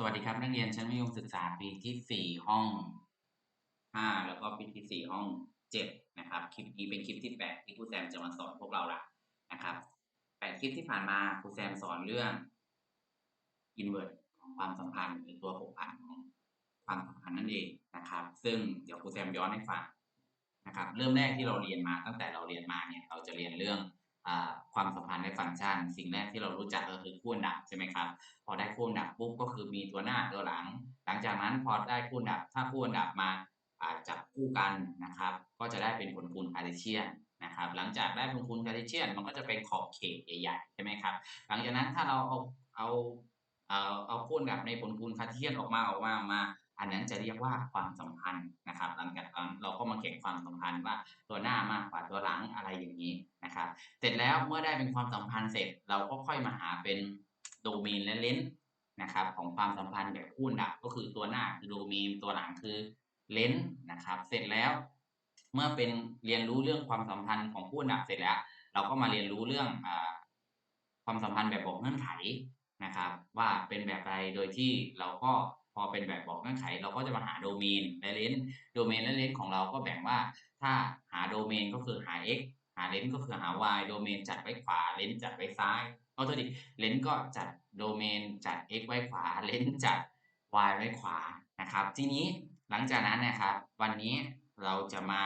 สวัสดีครับนักเรียนชั้นมัธยมศึกษาปีที่ 4 ห้อง 5 แล้วก็ปีที่ 4 ห้อง 7 นะครับ คลิปนี้เป็นคลิปที่ 8 ที่ครูแซมจะมาสอนพวกเราละนะครับ 8 คลิปที่ผ่านมาครูแซมสอนเรื่อง invert ของความสัมพันธ์หรือตัวผกผันของความสัมพันธ์นั่นเองนะครับ ซึ่งเดี๋ยวครูแซมย้อนให้ฟังนะครับ เริ่มแรกที่เราเรียนมาตั้งแต่เราเรียนมาเนี่ยเราจะเรียนเรื่อง ความสัมพันธ์ในฟังก์ชัน สิ่งแรกที่เรารู้จักก็คือคู่อันดับใช่ไหมครับ พอได้คู่อันดับปุ๊บก็คือมีตัวหน้าตัวหลัง หลังจากนั้นพอได้คู่อันดับ ถ้าคู่อันดับมาจับคู่กันนะครับ ก็จะได้เป็นผลคูณคาร์เทเชียนนะครับ หลังจากได้ผลคูณคาร์เทเชียนมันก็จะเป็นขอบเขตใหญ่ๆใช่ไหมครับ หลังจากนั้นถ้าเราเอาเอาเอาเอาคู่อันดับในผลคูณคาร์เทเชียนออกมาออกมาออกมา อันนั้นจะเรียกว่าความสัมพันธ์นะครับหลังจากนั้นเราก็มาเก็บความสัมพันธ์ว่าตัวหน้ามากกว่าตัวหลังอะไรอย่างนี้นะครับ เสร็จแล้วเมื่อได้เป็นความสัมพันธ์เสร็จเราก็ค่อยมาหาเป็นโดเมนและเลนส์นะครับของความสัมพันธ์แบบคู่นดับก็คือตัวหน้าคือโดเมนตัวหลังคือเลนส์นะครับ เสร็จแล้ว เมื่อเป็นเรียนรู้เรื่องความสัมพันธ์ของคู่นดับเสร็จแล้ว เราก็มาเรียนรู้เรื่องอความสัมพันธ์แบบบอกเงื่อนไขนะครับ ว่าเป็นแบบใดโดยที่เราก็ อเป็นแบบบอกเงื่อนไขเราก็จะมาหาโดเมนและเลนส์โดเมนและเลนส์ของเราก็แบ่งว่า ถ้าหาโดเมนก็คือหา x หาเลนส์ก็คือหา y โดเมนจัดไว้ขวาเลนส์จัดไว้ซ้ายเอาตัวดิเลนส์ก็จัดโดเมนจัด x ไว้ขวาเลนส์จัด y ไว้ขวานะครับ ทีนี้หลังจากนั้นนะครับ วันนี้เราจะมา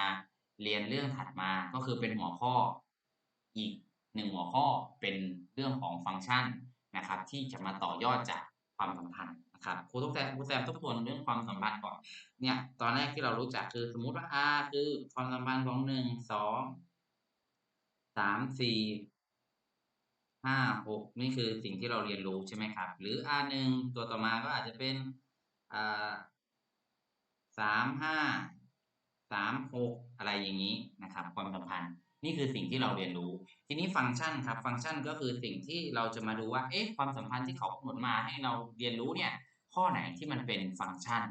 เรียนเรื่องถัดมาก็คือเป็นหัวข้ออีกหนึ่งหัวข้อเป็นเรื่องของฟังก์ชันนะครับ ที่จะมาต่อยอดจากความสัมพันธ์ ครับครูต้องแซมครูแซมทบทวนเรื่องความสัมพันธ์ก่อนเนี่ย ตอนแรกที่เรารู้จักคือสมมุติว่า r คือความสัมพันธ์ของหนึ่งสองสามสี่ห้าหกนี่คือสิ่งที่เราเรียนรู้ใช่ไหมครับ หรือ r หนึ่งตัวต่อมาก็อาจจะเป็นอ่าสามห้าสามหกอะไรอย่างนี้นะครับ ความสัมพันธ์นี่คือสิ่งที่เราเรียนรู้ ทีนี้ฟังก์ชันครับ ฟังก์ชันก็คือสิ่งที่เราจะมาดูว่า เอ๊ะ ความสัมพันธ์ที่เขากำหนดมาให้เราเรียนรู้เนี่ย ข้อไหนที่มันเป็นฟังก์ชัน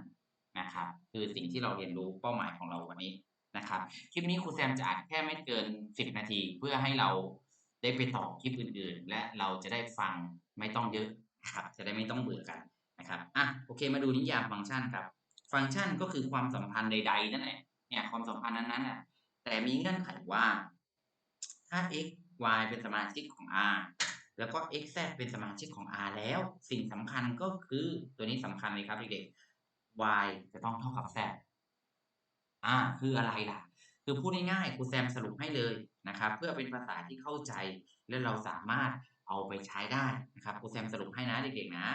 นะครับ คือสิ่งที่เราเรียนรู้เป้าหมายของเราวันนี้นะครับคลิปนี้ครูแซมจะอัดแค่ไม่เกิน 10 นาที เพื่อให้เราได้ไปต่อคลิปอื่นๆ และเราจะได้ฟังไม่ต้องเยอะนะครับจะได้ไม่ต้องเบื่อกันนะครับอะโอเคมาดูนิยามฟังก์ชันครับ ฟังก์ชันก็คือความสัมพันธ์ใด ๆ นั่นแหละเนี่ยความสัมพันธ์นั้นๆน่ะแต่มีเงื่อนไขว่าถ้า x y เป็นสมาชิกของ r แล้วก็ x z เป็นสมาชิกของ r แล้ว สิ่งสำคัญก็คือตัวนี้สำคัญเลยครับเด็กๆ y จะต้องเท่ากับ z อ่า คืออะไรล่ะ คือพูดง่ายๆครูแซมสรุปให้เลยนะครับ เพื่อเป็นภาษาที่เข้าใจและเราสามารถเอาไปใช้ได้นะครับครูแซมสรุปให้นะเด็กๆนะ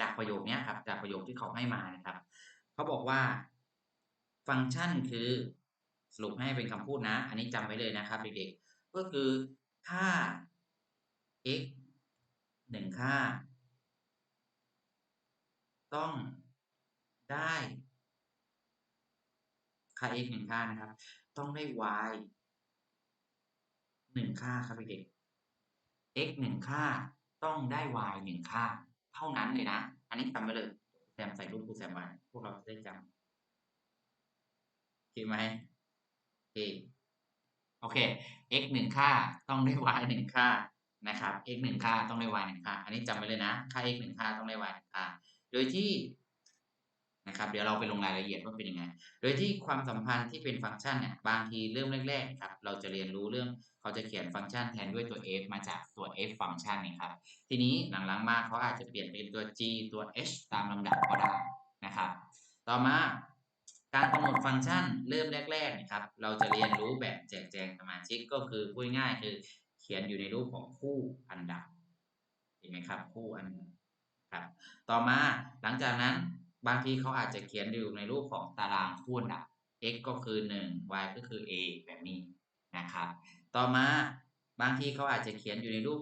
จากประโยคนี้ครับจากประโยคที่เขาให้มานะครับเขาบอกว่า ฟังก์ชันคือสรุปให้เป็นคำพูดนะ อันนี้จำไว้เลยนะครับเด็กๆ ก็คือ ค่า x หนึ่งค่า ต้องได้ค่า x หนึ่งค่านะครับ ต้องได้ y หนึ่งค่าครับเด็ก x หนึ่งค่าต้องได้ y หนึ่งค่า เท่านั้นเลยนะ อันนี้จำไว้เลยแซมใส่รูปครูแซมไว้พวกเราจะได้จำโอเคไหมโอเค อเค x หนึ่งค่าต้องได้ y หนึ่งค่านะครับ x หนึ่งค่าต้องได้ y หนึ่งค่า อันนี้จำไว้เลยนะ ค่า x หนึ่งค่าต้องได้ y หนึ่งค่า โดยที่นะครับเดี๋ยวเราไปลงรายละเอียดว่าเป็นยังไง โดยที่ความสัมพันธ์ที่เป็นฟังก์ชันเนี่ยบางทีเริ่มแรกๆครับเราจะเรียนรู้เรื่องเขาจะเขียนฟังก์ชันแทนด้วยตัว f มาจากตัว f ฟังก์ชันนี่ครับทีนี้หลังๆมาเขาอาจจะเปลี่ยนเป็นตัว g ตัว h ตามลำดับก็ได้นะครับ ต่อมา การกำหนดฟังก์ชันเริ่มแรกๆนะครับ เราจะเรียนรู้แบบแจกแจงสมาชิกก็คือพูดง่ายคือเขียนอยู่ในรูปของคู่อันดับเห็นไหมครับ คู่อันดับครับ ต่อมาหลังจากนั้นบางทีเขาอาจจะเขียนอยู่ในรูปของตารางคู่อันดับ x ก็คือ 1 y ก็คือ a แบบนี้นะครับ ต่อมาบางทีเขาอาจจะเขียนอยู่ในรูป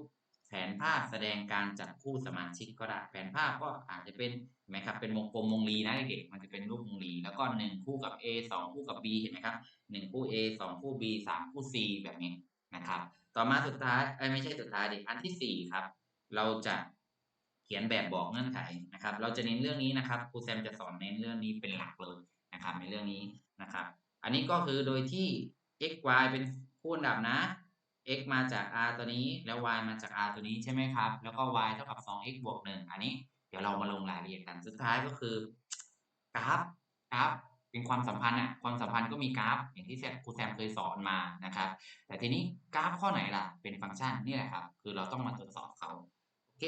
ผนภาพแสดงการจับคู่สมาชิกก็ได้ แผนภาพก็อาจจะเป็นเห็นไหมครับเป็นวงกลมวงรีนะเด็กๆมันจะเป็นรูปวงรีแล้วก็1คู่กับ a 2คู่กับ b เห็นไหมครับ1คู่ a 2คู่ b 3คู่ c แบบนี้นะครับ ต่อมาสุดท้ายเอ้ไม่ใช่สุดท้ายดิอันที่4ครับ เราจะเขียนแบบบอกเงื่อนไขนะครับ เราจะเน้นเรื่องนี้นะครับครูแซมจะสอนเน้นเรื่องนี้เป็นหลักเลยนะครับในเรื่องนี้นะครับ อันนี้ก็คือโดยที่ x y เป็นคู่อันดับนะ x มาจาก r ตัวนี้แล้ว y มาจาก r ตัวนี้ใช่ไหมครับ แล้วก็ y เท่ากับ 2x บวก 1 อันนี้เดี๋ยวเรามาลงรายละเอียดกันสุดท้ายก็คือกราฟกราฟเป็นความสัมพันธ์อะความสัมพันธ์ก็มีกราฟ อย่างที่แซครูแซมเคยสอนมานะครับ แต่ทีนี้กราฟข้อไหนล่ะ เป็นฟังก์ชันนี่แหละครับ คือเราต้องมาตรวจสอบเขาโอเค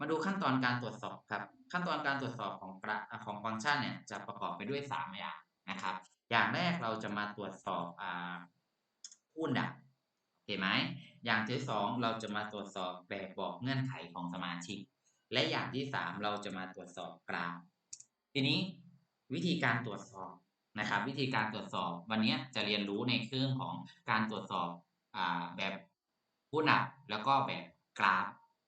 มาดูขั้นตอนการตรวจสอบครับ ขั้นตอนการตรวจสอบของกราอ่าของฟังก์ชันเนี่ยจะประกอบไปด้วย 3 อย่างนะครับ อย่างแรกเราจะมาตรวจสอบอ่าคูณดับ โอเคไหมอย่างที่ 2 เราจะมาตรวจสอบแบบบอกเงื่อนไขของสมาชิก และอย่างที่ 3 เราจะมาตรวจสอบกราฟ ทีนี้วิธีการตรวจสอบนะครับ วิธีการตรวจสอบวันนี้จะเรียนรู้ในเรื่องของการตรวจสอบอแบบคู่ดับแล้วก็แบบกราฟ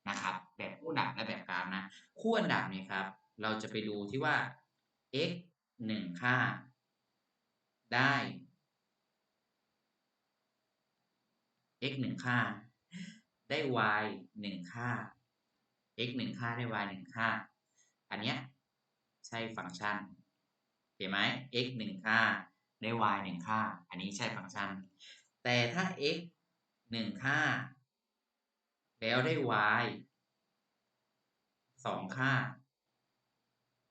นะครับ แบบคู่ดับและแบบกราฟนะคู่อันดับเนี่ยครับ เราจะไปดูที่ว่า x หนึ่งค่า ได้ x หนึ่งค่า ได้ y หนึ่งค่า x หนึ่งค่าได้ y หนึ่งค่า อันเนี้ยใช่ฟังก์ชันเห็นไหม x หนึ่งค่า ได้ y หนึ่งค่า อันนี้ใช่ฟังก์ชัน แต่ถ้า x หนึ่งค่า แล้วได้ y สองค่า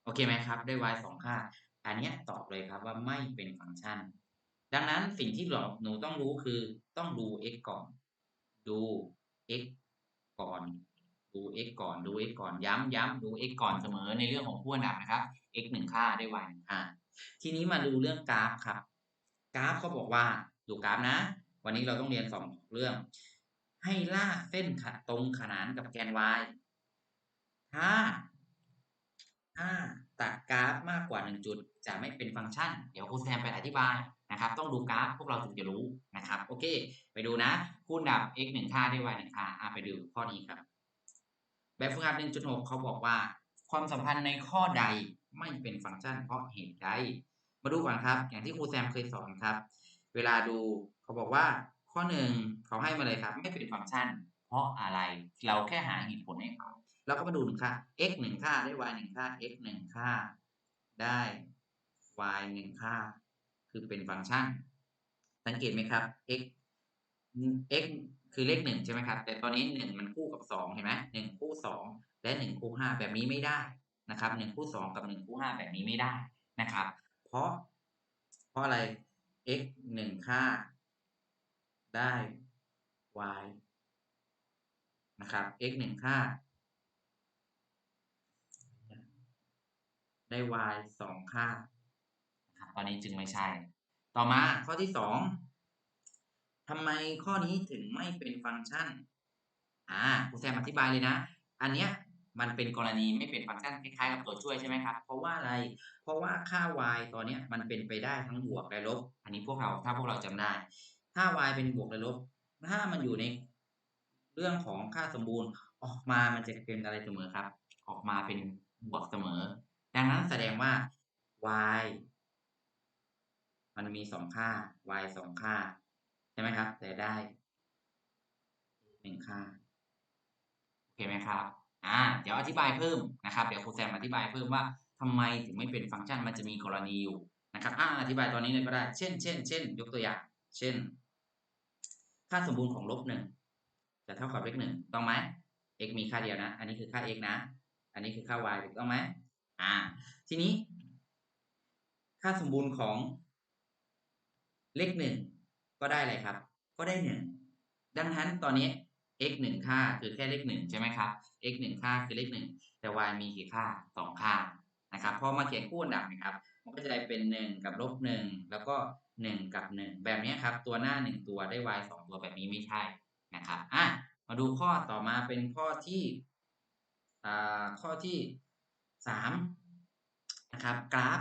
โอเคไหมครับ ได้ y สองค่า อันนี้ตอบเลยครับว่าไม่เป็นฟังก์ชัน ดังนั้นสิ่งที่เราหนูต้องรู้คือต้องดู x ก่อน ดู x ก่อน ดู x ก่อน ดู x ก่อน ย้ำย้ำดู x ก่อนเสมอในเรื่องของคู่อันดับนะครับ x หนึ่งค่าได้ y หนึ่งค่า ทีนี้มาดูเรื่องกราฟครับ กราฟเขาบอกว่า ดูกราฟนะ วันนี้เราต้องเรียนสองเรื่อง ให้ลากเส้นขตรงขนานกับแกน y ถ้าถ้าตัดกราฟมากกว่า1จุด จะไม่เป็นฟังก์ชัน เดี๋ยวครูแซมไปอธิบาย นะครับ ต้องดูกราฟพวกเราถึงจะรู้นะครับ โอเค ไปดูนะ คูณดับ x 1ค่าได้ y 1ค่าอะไปดูข้อนี้ครับ แบบฝึกหัด1.6เขาบอกว่า ความสัมพันธ์ในข้อใดไม่เป็นฟังก์ชันเพราะเหตุใด มาดูก่อนครับ อย่างที่ครูแซมเคยสอนครับ เวลาดูเขาบอกว่าข้อหนึ่งเขาให้มาเลยครับ ไม่เป็นฟังก์ชัน เพราะอะไร เราแค่หาเหตุผลให้เขาเราก็มาดูหนึ่งค่า x หนึ่งค่าได้ y หนึ่งค่า x หนึ่งค่าได้ y หนึ่งค่า คือเป็นฟังก์ชัน สังเกตไหมครับ x x คือเลขหนึ่งใช่ไหมครับ แต่ตอนนี้หนึ่งมันคู่กับสองเห็นไหมหนึ่งคู่สองและหนึ่งคู่ห้าแบบนี้ไม่ได้นะครับหนึ่งคู่สองกับหนึ่งคู่ห้าแบบนี้ไม่ได้นะครับ เพราะ เพราะอะไร x หนึ่งค่า ได้ y นะครับ x หนึ่งค่า ได้ y สองค่า ตอนนี้จึงไม่ใช่ ต่อมาข้อที่สองทำไมข้อนี้ถึงไม่เป็นฟังก์ชัน อ่าครูแซมอธิบายเลยนะ อันเนี้ยมันเป็นกรณีไม่เป็นฟังก์ชันคล้ายๆกับตัวช่วยใช่ไหมครับ เพราะว่าอะไร เพราะว่าค่า y ตอนเนี้ยมันเป็นไปได้ทั้งบวกและลบ อันนี้พวกเราถ้าพวกเราจำได้ ถ้า y เป็นบวกและลบ ถ้ามันอยู่ในเรื่องของค่าสมบูรณ์ออกมามันจะเป็นอะไรเสมอครับ ออกมาเป็นบวกเสมอ ดังนั้นแสดงว่า y มันมีสองค่า y สองค่า ใช่ไหมครับแต่ได้หนึ่งค่าโอเคไหมครับอ่าเดี๋ยวอธิบายเพิ่มนะครับ เดี๋ยวครูแซมอธิบายเพิ่มว่าทำไมถึงไม่เป็นฟังก์ชันมันจะมีกรณีอยู่นะครับอ่าอธิบายตอนนี้เลยก็ได้ เช่นเช่นเช่นยกตัวอย่าง เช่น ค่าสมบูรณ์ของลบหนึ่งจะเท่ากับเลขหนึ่งต้องไหม x มีค่าเดียวนะ อันนี้คือค่า x นะ อันนี้คือค่า y ถูกต้องไหมอ่า ทีนี้ ค่าสมบูรณ์ของ เลขหนึ่งก็ได้อะไรครับ ก็ได้หนึ่งดังนั้นตอนนี้ x หนึ่งค่าคือแค่เลขหนึ่งใช่ไหมครับ x หนึ่งค่าคือเลขหนึ่งแต่ y มีกี่ค่าสองค่านะครับพอมาเขียนคู่อันดับนะครับ มันก็จะได้เป็นหนึ่งกับลบหนึ่งแล้วก็หนึ่งกับหนึ่งแบบนี้ครับ ตัวหน้าหนึ่งตัวได้ y สองตัวแบบนี้ไม่ใช่นะครับอะมาดูข้อต่อมาเป็นข้อที่อ่าข้อที่สามนะครับกราฟ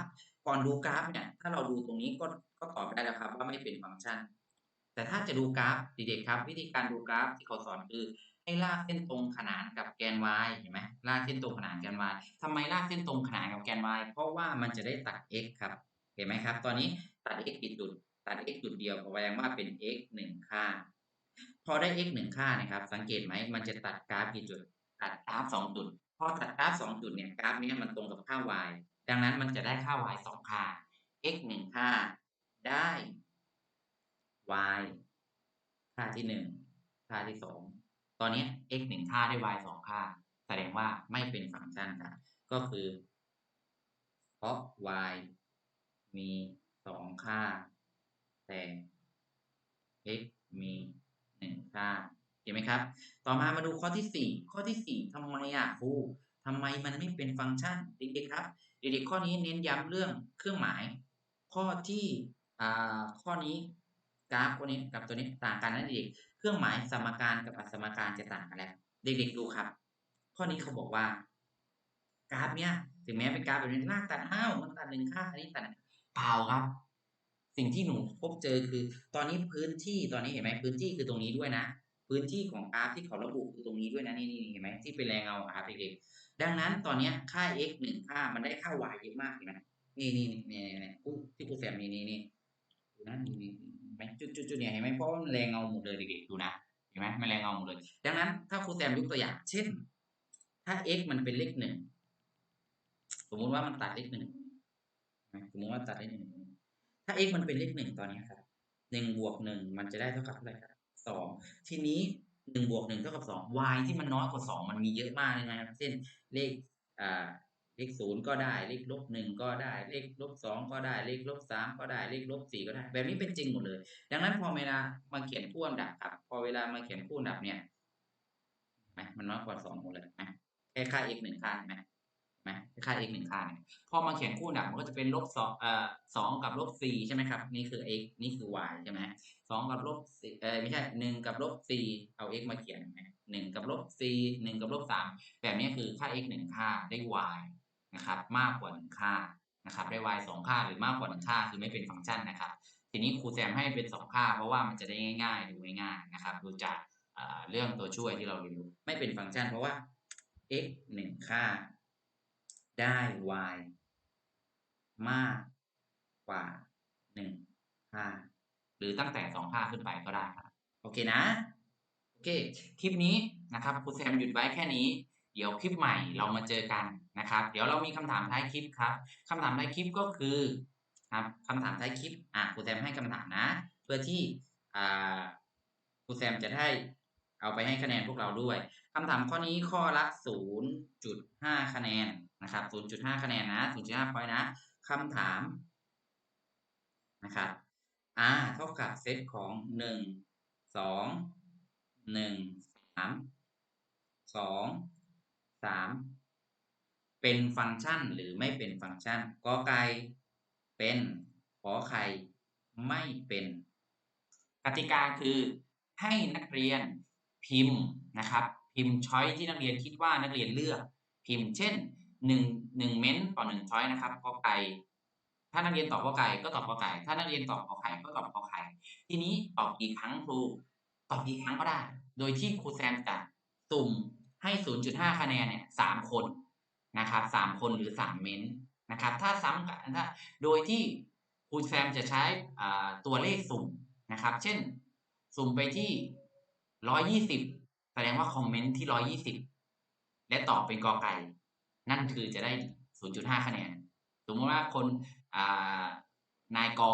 ก่อนดูกราฟเนี่ย ถ้าเราดูตรงนี้ก็ก็ตอบได้แล้วครับว่าไม่เป็นฟังก์ชัน แต่ถ้าจะดูกราฟเด็กๆครับ วิธีการดูกราฟที่เขาสอนคือให้ลากเส้นตรงขนานกับแกน y เห็นไหมลากเส้นตรงขนานแกน y ทำไมลากเส้นตรงขนานกับแกน y เพราะว่ามันจะได้ตัด x ครับ เห็นไหมครับ ตอนนี้ตัด x กี่จุด ตัด x จุดเดียวแสดงว่าเป็น x หนึ่งค่า พอได้ x หนึ่งค่านะครับ สังเกตไหมมันจะตัดกราฟกี่จุด ตัดกราฟสองจุด พอตัดกราฟสองจุดเนี่ย กราฟนี้มันตรงกับค่า y ดังนั้นมันจะได้ค่า y สองค่า x หนึ่งค่าได้ y ค่าที่หนึ่งค่าที่สองตอนนี้ x หนึ่งค่าได้ y สองค่า แสดงว่าไม่เป็นฟังก์ชันครับก็คือ เพราะ y มีสองค่า แต่ x มีหนึ่งค่าเห็นไหมครับ ต่อมามาดูข้อที่สี่ข้อที่สี่ทำไมอะครูทำไมมันไม่เป็นฟังก์ชันเด็กๆครับ เด็กๆข้อนี้เน้นย้ำเรื่องเครื่องหมาย ข้อที่อ่าข้อนี้กราฟข้อนี้กับตัวนี้ต่างกันนะเด็กๆเครื่องหมายสมการกับอสมการจะต่างกันแล้วเด็กๆดูครับ ข้อนี้เขาบอกว่ากราฟเนี้ยถึงแม้เป็นกราฟแบบนี้ลากตัดอ้าวมันตัดหนึ่งค่าอันนี้ตัดเปล่าครับ สิ่งที่หนูพบเจอคือ ตอนนี้พื้นที่ตอนนี้เห็นไหมพื้นที่คือตรงนี้ด้วยนะ พื้นที่ของกราฟที่เขาระบุคือตรงนี้ด้วยนะนี่นี่เห็นไหมที่เป็นแรงเงาครับเด็กๆดังนั้นตอนนี้ค่า x หนึ่งค่ามันได้ค่า y เยอะมากเห็นไหมนี่นี่นี่นี่อู้ที่กูแซมนี่นี่นี่ดูนะนี่นี่ไหมจุดจุดจุดเนี่ยเห็นไหมเพราะว่ามันแรงเงาหมดเลยเด็กๆดูนะเห็นไหมมันแรงเงาหมดเลย ดังนั้นถ้าครูแซมยกตัวอย่าง เช่น ถ้า x มันเป็นเลขหนึ่งสมมุติว่ามันตัดเลขหนึ่งสมมติว่าตัดเลขหนึ่งถ้า x มันเป็นเลขหนึ่งตอนนี้ครับหนึ่งบวกหนึ่งมันจะได้เท่ากับเท่าไหร่ครับ สองทีนี้หนึ่งบวกหนึ่งเท่ากับสอง y ที่มันน้อยกว่าสองมันมีเยอะมากเลยนะครับ เช่นเลขอ่าเลขศูนย์ก็ได้ เลขลบหนึ่งก็ได้ เลขลบสองก็ได้ เลขลบสามก็ได้ เลขลบสี่ก็ได้ แบบนี้เป็นจริงหมดเลย ดังนั้นพอเวลามาเขียนคู่อันดับครับ พอเวลามาเขียนคู่อันดับเนี่ยมันน้อยกว่าสองหมดเลยไหมแค่ค่า x หนึ่งค่าไหม นไหมแค่ค่า x หนึ่งค่าเนี่ยพอมาเขียนคู่อันดับมันก็จะเป็นลบสองเอ่อสองกับลบสี่ใช่ไหมครับ นี่คือ x นี่คือ y ใช่ไหมสองกับลบสี่เออไม่ใช่หนึ่งกับลบสี่เอา x มาเขียนเห็นไหมหนึ่งกับลบสี่หนึ่งกับลบสามแบบนี้คือค่า x หนึ่งค่าได้ y นะครับ มากกว่าหนึ่งค่านะครับ ได้ y สองค่าหรือมากกว่าหนึ่งค่าคือไม่เป็นฟังก์ชันนะครับ ทีนี้ครูแซมให้เป็นสองค่า เพราะว่ามันจะได้ง่ายๆดูง่ายๆนะครับดูจากเอ่อเรื่องตัวช่วยที่เราเรียนรู้ไม่เป็นฟังก์ชัน เพราะว่า x หนึ่งค่า ได้ y มากกว่าหนึ่งค่าหรือตั้งแต่สองค่าขึ้นไปก็ได้ครับโอเคนะ โอเค คลิปนี้นะครับครูแซมหยุดไว้แค่นี้ เดี๋ยวคลิปใหม่เรามาเจอกันนะครับ เดี๋ยวเรามีคำถามท้ายคลิปครับคำถามท้ายคลิปก็คือครับคำถามท้ายคลิปอะครูแซมให้คำถามนะ เพื่อที่อ่าครูแซมจะได้เอาไปให้คะแนนพวกเราด้วย คำถามข้อนี้ข้อละ 0.5 คะแนนนะครับ 0.5 คะแนนนะ 0.5พอยนะคำถามนะครับ r เท่ากับเซตของหนึ่งสองหนึ่งสามสองสามเป็นฟังก์ชันหรือไม่เป็นฟังก์ชันกอไก่เป็นขอไข่ไม่เป็น กติกาคือให้นักเรียนพิมพ์นะครับ พิมพ์ช้อยที่นักเรียนคิดว่านักเรียนเลือก พิมพ์เช่นหนึ่งหนึ่งเม้นต่อหนึ่งช้อยนะครับกอไก่ถ้านักเรียนตอบกอไก่ก็ตอบกอไก่ ถ้านักเรียนตอบขอไข่ก็ตอบขอไข่ทีนี้ตอบกี่ครั้งครูตอบกี่ครั้งก็ได้ โดยที่ครูแซมจะสุ่มให้ 0.5 คะแนนเนี่ยสามคนนะครับสามคนหรือสามเม้นนะครับ ถ้าซ้ำกันถ้าโดยที่ครูแซมจะใช้ตัวเลขสุ่มนะครับ เช่น สุ่มไปที่ 120แส ดงว่าคอมเมนต์ที่120และตอบเป็นกอไก่ นั่นคือจะได้0.5คะแนน สมมติว่าคนอ่านายกอ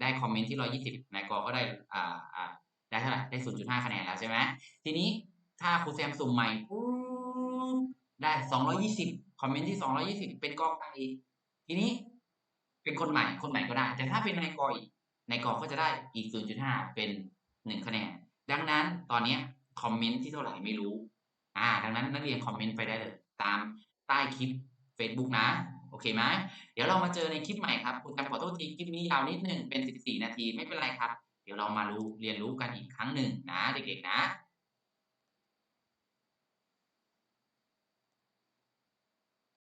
ได้คอมเมนต์ที่120นายกอก็ได้อ่าอ่าได้เท่าไหร่ได้0.5คะแนนแล้วใช่ไหมทีนี้ถ้าครูแซมสุ่มใหม่ปุ๊บได้220คอมเมนต์ที่220เป็นกอไก่ทีนี้เป็นคนใหม่คนใหม่ก็ได้ แต่ถ้าเป็นนายกออีกนายกอก็จะได้อีก0.5เป็น1คะแนน ดังนั้นตอนเนี้ย คอมเมนต์ที่เท่าไหร่ไม่รู้ อ่า ดังนั้นนักเรียนคอมเมนต์ไปได้เลย ตามใต้คลิป Facebook นะ โอเคไหมเดี๋ยวเรามาเจอในคลิปใหม่ครับคุณจำขอโทษทีคลิปนี้ยาวนิดนึงเป็น 14 นาทีไม่เป็นไรครับ เดี๋ยวเรามารู้เรียนรู้กันอีกครั้งหนึ่งนะเด็กๆนะ